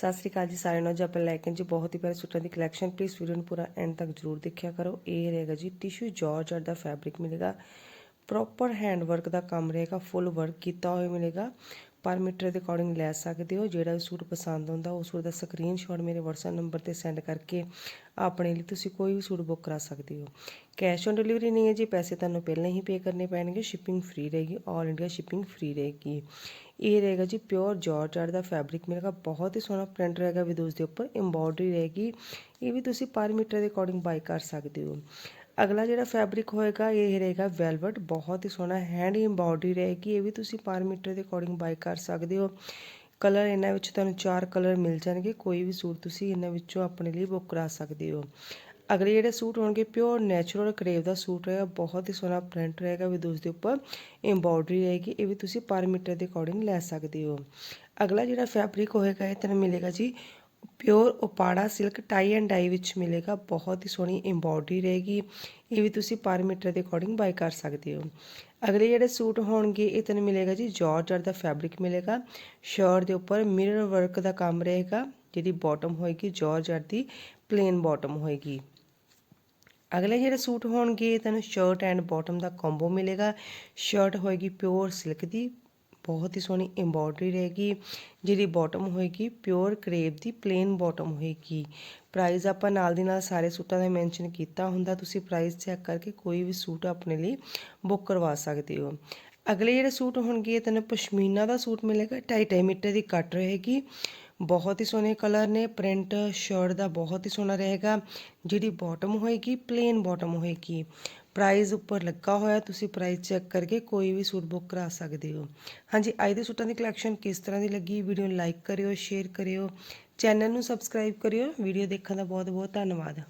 ਸਤਿ ਸ੍ਰੀ ਅਕਾਲ ਜੀ ਸਾਰਿਆਂ ਨੂੰ। ਅੱਜ ਆਪਾਂ ਲੈ ਕੇ ਜੀ ਬਹੁਤ ਹੀ ਪਿਆਰੇ ਸੂਟਾਂ ਦੀ ਕਲੈਕਸ਼ਨ ਪਲੀਜ਼ ਵੀਡੀਓ ਨੂੰ ਪੂਰਾ ਐਂਡ ਤੱਕ ਜਰੂਰ ਦੇਖਿਆ ਕਰੋ। ਇਹ ਰਹੇਗਾ ਜੀ ਟਿਸ਼ੂ ਜਾਰਜਟ ਦਾ ਫੈਬਰਿਕ ਮਿਲੇਗਾ। ਪ੍ਰੋਪਰ ਹੈਂਡ ਵਰਕ ਦਾ ਕੰਮ ਰਹੇਗਾ ਫੁੱਲ ਵਰਕ ਕੀਤਾ ਹੋਇਆ ਮਿਲੇਗਾ। ਪਰ ਮੀਟਰ ਦੇ ਅਕੋਰਡਿੰਗ ਲੈ ਸਕਦੇ ਹੋ, ਜਿਹੜਾ ਵੀ ਸੂਟ ਪਸੰਦ ਆਉਂਦਾ ਉਸ ਸੂਟ ਦਾ ਸਕਰੀਨਸ਼ਾਟ ਮੇਰੇ WhatsApp ਨੰਬਰ ਤੇ ਸੈਂਡ ਕਰਕੇ ਆਪਣੇ ਲਈ ਤੁਸੀਂ ਕੋਈ ਵੀ ਸੂਟ ਬੁੱਕ ਕਰਾ ਸਕਦੇ ਹੋ। ਕੈਸ਼ ਔਨ ਡਿਲੀਵਰੀ ਨਹੀਂ ਹੈ ਜੀ, ਪੈਸੇ ਤੁਹਾਨੂੰ ਪਹਿਲਾਂ ਹੀ ਪੇ ਕਰਨੇ ਪੈਣਗੇ ਸ਼ਿਪਿੰਗ ਫ੍ਰੀ ਰਹੇਗੀ ਆਲ ਇੰਡੀਆ ਸ਼ਿਪਿੰਗ ਫ੍ਰੀ ਰਹੇਗੀ। ਇਹ ਰਹੇਗਾ ਜੀ ਪਿਓਰ ਜਾਰਜਟ ਦਾ ਫੈਬਰਿਕ ਮਿਲੇਗਾ ਬਹੁਤ ਹੀ ਸੋਹਣਾ ਪ੍ਰਿੰਟ ਰਹੇਗਾ ਵਿਦੋਜ਼ ਦੇ ਉੱਪਰ ਐਮਬੋਡਰੀ ਰਹੇਗੀ। ਇਹ ਵੀ ਤੁਸੀਂ ਪਰ ਮੀਟਰ ਦੇ ਅਕੋਰਡਿੰਗ ਬਾਈ ਕਰ ਸਕਦੇ ਹੋ। ਅਗਲਾ ਜਿਹੜਾ ਫੈਬਰਿਕ ਹੋਏਗਾ, ਇਹ ਰਹੇਗਾ ਵੈਲਵਟ ਬਹੁਤ ਹੀ ਸੋਹਣਾ ਹੈਂਡ ਐਮਬੋਡਰੀ ਰਹੇਗੀ, ਇਹ ਵੀ ਤੁਸੀਂ ਪਰ ਮੀਟਰ ਦੇ ਅਕੋਰਡਿੰਗ ਬਾਈ ਕਰ ਸਕਦੇ ਹੋ। ਕਲਰ ਇਹਨਾਂ ਵਿੱਚ ਤੁਹਾਨੂੰ ਚਾਰ ਕਲਰ ਮਿਲ ਜਾਣਗੇ, ਕੋਈ ਵੀ ਸੂਟ ਤੁਸੀਂ ਇਹਨਾਂ ਵਿੱਚੋਂ ਆਪਣੇ ਲਈ ਬੁੱਕ ਕਰਾ ਸਕਦੇ ਹੋ। ਅਗਲੇ ਜਿਹੜੇ ਸੂਟ ਹੋਣਗੇ ਪਿਓਰ ਨੈਚੁਰਲ ਕਰੇਵ ਦਾ ਸੂਟ ਰਹੇਗਾ ਬਹੁਤ ਹੀ ਸੋਹਣਾ ਪ੍ਰਿੰਟ ਰਹੇਗਾ ਵੀ ਵਿਦੋਜ਼ ਦੇ ਉੱਪਰ ਐਮਬੋਡਰੀ ਰਹੇਗੀ, ਇਹ ਵੀ ਤੁਸੀਂ ਪਰ ਮੀਟਰ ਦੇ ਅਕੋਰਡਿੰਗ ਲੈ ਸਕਦੇ ਹੋ। ਅਗਲਾ ਜਿਹੜਾ ਫੈਬਰਿਕ ਹੋਏਗਾ, ਇਹ ਤੁਹਾਨੂੰ ਮਿਲੇਗਾ ਜੀ pure Uppada silk tie and dye ਵਿੱਚ ਮਿਲੇਗਾ, ਬਹੁਤ ਹੀ ਸੋਹਣੀ ਐਮਬੋਡਰੀ ਰਹੇਗੀ। ਇਹ ਵੀ ਤੁਸੀਂ ਪਰ ਮੀਟਰ ਦੇ ਅਕੋਰਡਿੰਗ ਬਾਈ ਕਰ ਸਕਦੇ ਹੋ। ਅਗਲੇ ਜਿਹੜੇ ਸੂਟ ਹੋਣਗੇ, ਇਹ ਤੁਹਾਨੂੰ ਮਿਲੇਗਾ ਜੀ ਜਾਰਜਟ ਦਾ ਫੈਬਰਿਕ ਮਿਲੇਗਾ। ਸ਼ਰਟ ਦੇ ਉੱਪਰ ਮਿਰਰ ਵਰਕ ਦਾ ਕੰਮ ਰਹੇਗਾ, ਜਿਹਦੀ ਬਾਟਮ ਹੋਏਗੀ ਜਾਰਜਟ ਦੀ ਪਲੇਨ ਬਾਟਮ ਹੋਏਗੀ। ਅਗਲੇ ਜਿਹੜੇ ਸੂਟ ਹੋਣਗੇ ਤੁਹਾਨੂੰ ਸ਼ਰਟ ਐਂਡ ਬਾਟਮ ਦਾ ਕੰਬੋ ਮਿਲੇਗਾ। ਸ਼ਰਟ ਹੋਏਗੀ ਪਿਓਰ ਸਿਲਕ ਦੀ ਬਹੁਤ ਹੀ ਸੋਹਣੀ ਐਮਬੋਡਰੀ ਰਹੇਗੀ, ਜਿਹਦੀ ਬਾਟਮ ਹੋਏਗੀ ਪਿਓਰ ਕਰੇਪ ਦੀ ਪਲੇਨ ਬਾਟਮ ਹੋਏਗੀ। ਪ੍ਰਾਈਸ ਆਪਾਂ ਨਾਲ ਦੀ ਨਾਲ ਸਾਰੇ ਸੂਟਾਂ ਦਾ ਮੈਂਸ਼ਨ ਕੀਤਾ ਹੁੰਦਾ, ਤੁਸੀਂ ਪ੍ਰਾਈਸ ਚੈੱਕ ਕਰਕੇ ਕੋਈ ਵੀ ਸੂਟ ਆਪਣੇ ਲਈ ਬੁੱਕ ਕਰਵਾ ਸਕਦੇ ਹੋ। ਅਗਲੇ ਜਿਹੜੇ ਸੂਟ ਹੋਣਗੇ ਤੈਨੂੰ ਪਸ਼ਮੀਨਾ ਦਾ ਸੂਟ ਮਿਲੇਗਾ 2.5 ਮੀਟਰ ਦੀ ਕੱਟ ਰਹੇਗੀ। ਬਹੁਤ ਹੀ ਸੋਹਣੇ ਕਲਰ ਨੇ ਪ੍ਰਿੰਟ ਸ਼ਰਟ ਦਾ ਬਹੁਤ ਹੀ ਸੋਹਣਾ ਰਹੇਗਾ ਜਿਹੜੀ ਬਾਟਮ ਹੋਏਗੀ ਪਲੇਨ ਬਾਟਮ ਹੋਏਗੀ। ਪ੍ਰਾਈਜ਼ ਉੱਪਰ ਲੱਗਾ ਹੋਇਆ, ਤੁਸੀਂ ਪ੍ਰਾਈਜ਼ ਚੈੱਕ ਕਰਕੇ ਕੋਈ ਵੀ ਸੂਟ ਬੁੱਕ ਕਰਾ ਸਕਦੇ ਹੋ। ਹਾਂਜੀ, ਅੱਜ ਦੇ ਸੂਟਾਂ ਦੀ ਕਲੈਕਸ਼ਨ ਕਿਸ ਤਰ੍ਹਾਂ ਦੀ ਲੱਗੀ? ਵੀਡੀਓ ਨੂੰ ਲਾਈਕ ਕਰਿਓ ਸ਼ੇਅਰ ਕਰਿਓ ਚੈਨਲ ਨੂੰ ਸਬਸਕ੍ਰਾਈਬ ਕਰਿਓ। ਵੀਡੀਓ ਦੇਖਣ ਦਾ ਬਹੁਤ ਬਹੁਤ ਧੰਨਵਾਦ।